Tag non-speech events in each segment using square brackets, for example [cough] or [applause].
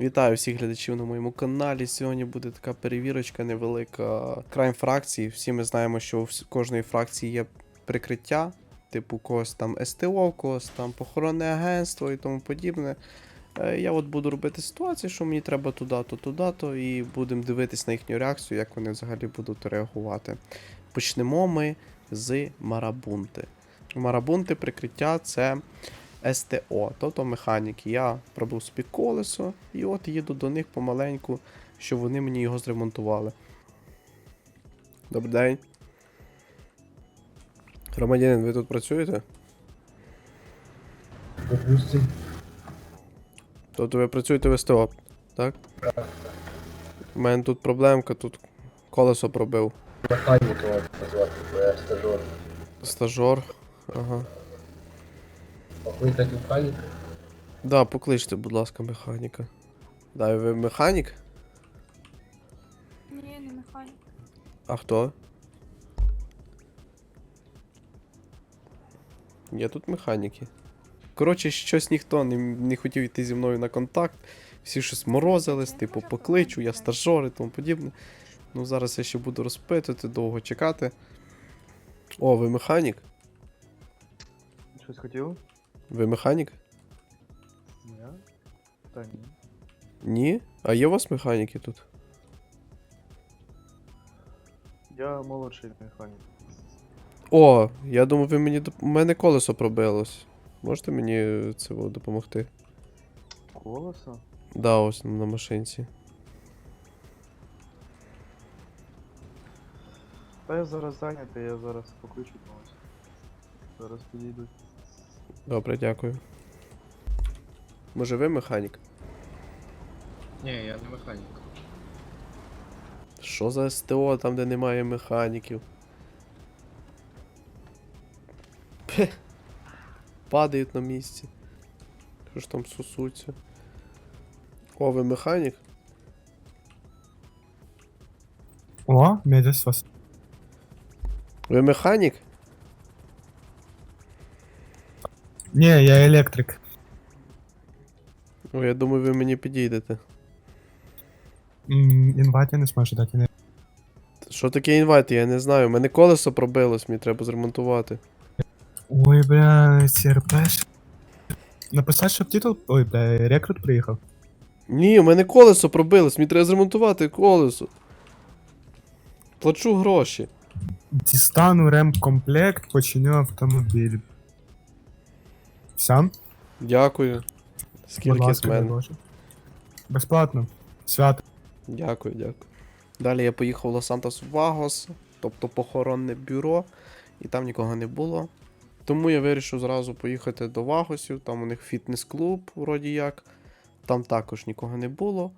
Вітаю всіх глядачів на моєму каналі. Сьогодні буде така перевірочка невелика крайм фракції. Всі ми знаємо, що у кожної фракції є прикриття, типу когось там СТО, когось там похоронне агентство і тому подібне. Е, Я от буду робити ситуацію, що мені треба туди-то, туди-то, і будемо дивитись на їхню реакцію, як вони взагалі будуть реагувати. Почнемо ми з марабунти. Марабунти прикриття це СТО, тобто механіки. Я пробив собі колесо і от їду до них помаленьку, щоб вони мені його зремонтували. Добрий день. Громадянин, ви тут працюєте? Допустим. Тобто ви працюєте в СТО, так? Так. У мене тут проблемка, тут колесо пробив. Механіка назвати, бо я стажер. Стажор. Ага. Покликати механіка? Да, покличте, будь ласка, механіка. Да, ви механік? Ні, не механік. А хто? Є тут механіки. Коротше, щось ніхто не, не хотів йти зі мною на контакт. Всі щось морозились, типу, покличу, я стажор і тому подібне. Ну, зараз я ще буду розпитувати, довго чекати. О, ви механік? Щось хотів? Ви механік? Ні. Та ні. Ні? А є у вас механіки тут? Я молодший механік. О, я думаю, ви мені доп... У мене колесо пробилось. Можете мені це допомогти? Колесо? Да, ось на машинці. Та я зараз зайнятий, я зараз покличу когось. Зараз підійдуть. Добре, дякую. Може ви механік? Ні, я не механік. Що за СТО там, де немає механіків? Пе. Падають на місці. Що ж там сусуться? О, ви механік? О, медиасос. Ви механік? Не, я електрик. О, я думаю, ви мені підійдете. М, Інвайт я не зможу дати. не- Що таке інвайт? Я не знаю. У мене колесо пробилось, мені треба зремонтувати. Ой, бля, ЦРПш. Написати, щоб титул. Ой, бля, рекрут приїхав. Ні, у мене колесо пробилось, мені треба зремонтувати колесо. Плачу гроші. Дістану ремкомплект, починю автомобіль. Все? Дякую. Скільки з мене? Безплатно. Свято. Дякую, дякую. Далі я поїхав в Лос-Сантос Вагос, тобто похоронне бюро, і там нікого не було. Тому я вирішив зразу поїхати до Вагосів, там у них фітнес-клуб, вроді як. Там також нікого не було.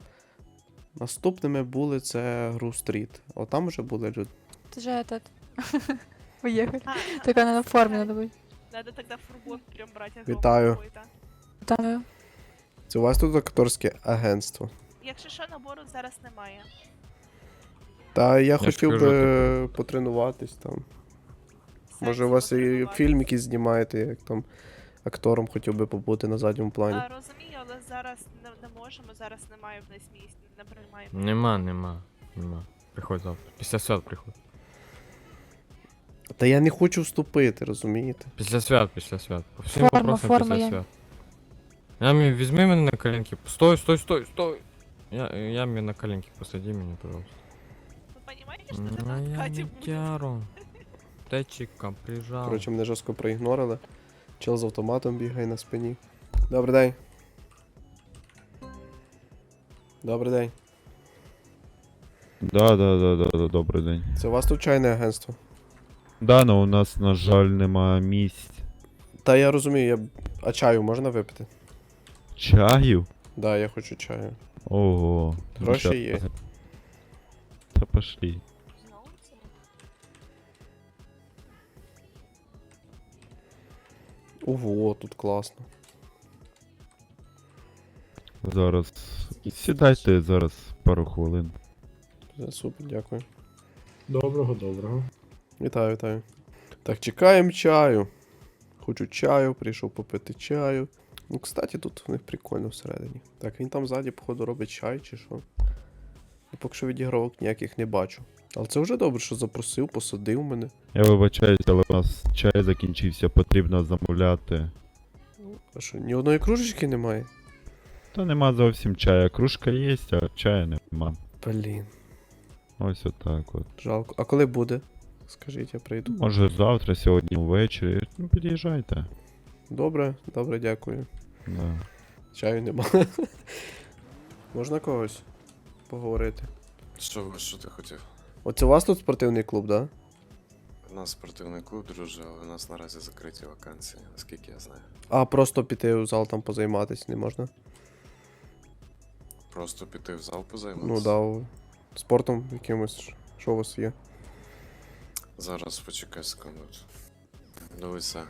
Наступними були це Гру Стріт. О, там вже були люди. Ти же этот. [laughs] Поїхали. А, Так вона на формі надо бути. Надо тогда фургон прям брать огромный Вітаю. какой-то. Там Це у вас тут акторське агентство. Якщо що, набору зараз немає. Та я, ж хотів кажу, би потренуватись там. Може, у вас і Сенсу фільм якийсь знімаєте, як там актором хотів би побути на задньому плані. А, розумію, але зараз не, не можемо, зараз немає в нас місць, не приймаємо. Нема, нема, нема. Приходь завтра. Після свят приходь. Та я не хочу вступити, розумієте? Після свят, після свят. По всім Форма, вопросам форма після є. свят. Я візьми мене на коленки. Стой, стой, стой, стой. Я, я мне на коленки посади меня, пожалуйста. Ви розумієте, що це Ну, на тяру. [laughs] Течика прижав. Коротше, мене жорстко проігнорили. Чел з автоматом бігає на спині. Добрий день. Добрий день. Да, да, да, да, да, добрий день. Це у вас тут чайне агентство? Да, но у нас, на жаль, нема місць. Та я розумію, я. А чаю можна випити? Чаю? Да, я хочу чаю. Ого. Ну, Гроші щас. є. Та пошли. Ого, тут класно. Зараз. Сідайте зараз пару хвилин. Супер, дякую. Доброго, доброго. Вітаю, вітаю. Так, чекаємо чаю. Хочу чаю, прийшов попити чаю. Ну, кстати, тут у них прикольно всередині. Так, він там ззаді, походу, робить чай чи що. Я поки що відігравок ніяких не бачу. Але це вже добре, що запросив, посадив мене. Я вибачаюсь, але у нас чай закінчився, потрібно замовляти. А що, ні одної кружечки немає? Та нема зовсім чая. Кружка є, а чая нема. Блін, Ось отак от. жалко. А коли буде? Скажіть, я прийду. Може завтра, сьогодні ввечері. Ну, під'їжджайте. Добре, добре, дякую. Да. Чаю нема. [laughs] Можна когось поговорити? Що, ви- що ти хотів? Оце у вас тут спортивний клуб, да? У нас спортивний клуб, друже, але у нас наразі закриті вакансії, наскільки я знаю. А просто піти в зал там позайматися не можна? Просто піти в зал позайматися. Ну да, у- спортом якимось. Що у вас є? Зараз почекай секунду. Дивися,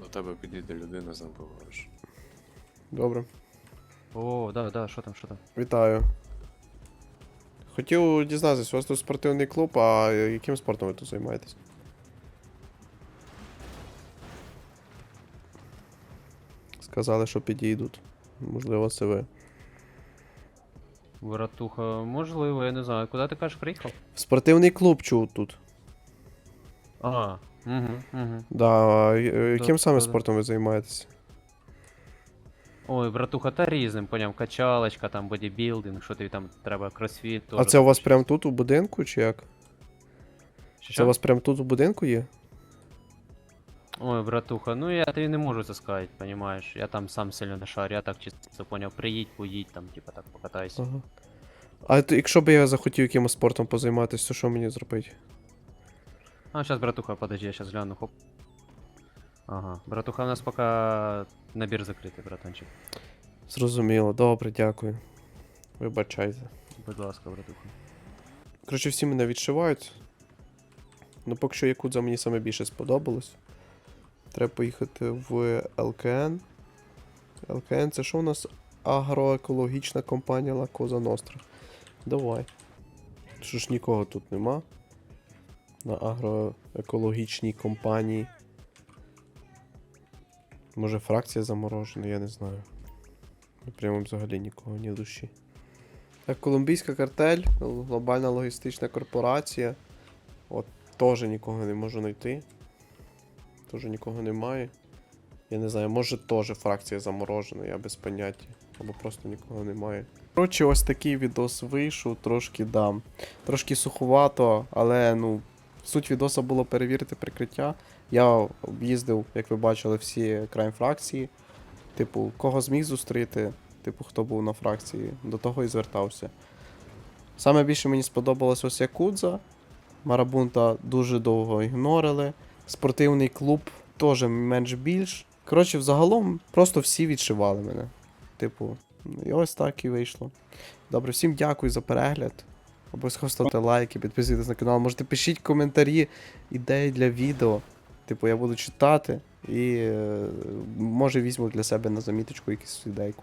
до тебе підійде людина, з ним поговориш. Добре. О, да, да, що там, що там? Вітаю. Хотів дізнатися, у вас тут спортивний клуб, а яким спортом ви тут займаєтесь? Сказали, що підійдуть. Можливо, це ви. Братуха, можливо, я не знаю. Куди ти кажеш, приїхав? Спортивний клуб чув тут. А, угу, угу. Да, а я- яким саме да. спортом ви займаєтесь? Ой, братуха, та різним, поняв, качалочка, там бодібілдинг, що тобі там треба, кросфіт. А це у вас прямо тут у будинку, чи як? Що? Це у вас прямо тут у будинку є? Ой, братуха, ну я тобі не можу це сказати, понімаєш. Я там сам сильно не шарю, я так чисто поняв, приїдь, поїдь, там, типа так покатайся. Ага. А якщо б я захотів якимось спортом позайматися, то що мені зробити? А, сейчас, братуха, подожди, я сейчас гляну, хоп. Ага, братуха, у нас поки набір закритий, братанчик. Зрозуміло, добре, дякую. Вибачайте. Будь ласка, братуха. Коротше, всі мене відшивають. Ну, поки що Якудза мені саме більше сподобалось. Треба поїхати в ЛКН. ЛКН це що у нас? Агроекологічна компанія Cosa Nostra. Давай. Що ж нікого тут нема. На агроекологічній компанії. Може фракція заморожена, я не знаю. Прямо взагалі нікого, ні душі. Так, Колумбійська картель, глобальна логістична корпорація. От теж нікого не можу знайти. Теж нікого немає. Я не знаю, може теж фракція заморожена, я без поняття. Або просто нікого немає. Коротше, ось такий відос вийшов, трошки дам. Трошки суховато, але ну, суть відоса було перевірити прикриття. Я об'їздив, як ви бачили, всі крайм фракції. Типу, кого зміг зустріти, типу, хто був на фракції, до того і звертався. Саме більше мені сподобалось ось Якудза. Марабунта дуже довго ігнорили. Спортивний клуб теж менш більш. Коротше, взагалом просто всі відшивали мене. Типу, і ось так і вийшло. Добре, всім дякую за перегляд. Обов'язково ставте лайки, підписуйтесь на канал. Можете пишіть коментарі, ідеї для відео. Типу, я буду читати і е, може візьму для себе на заміточку якусь ідейку.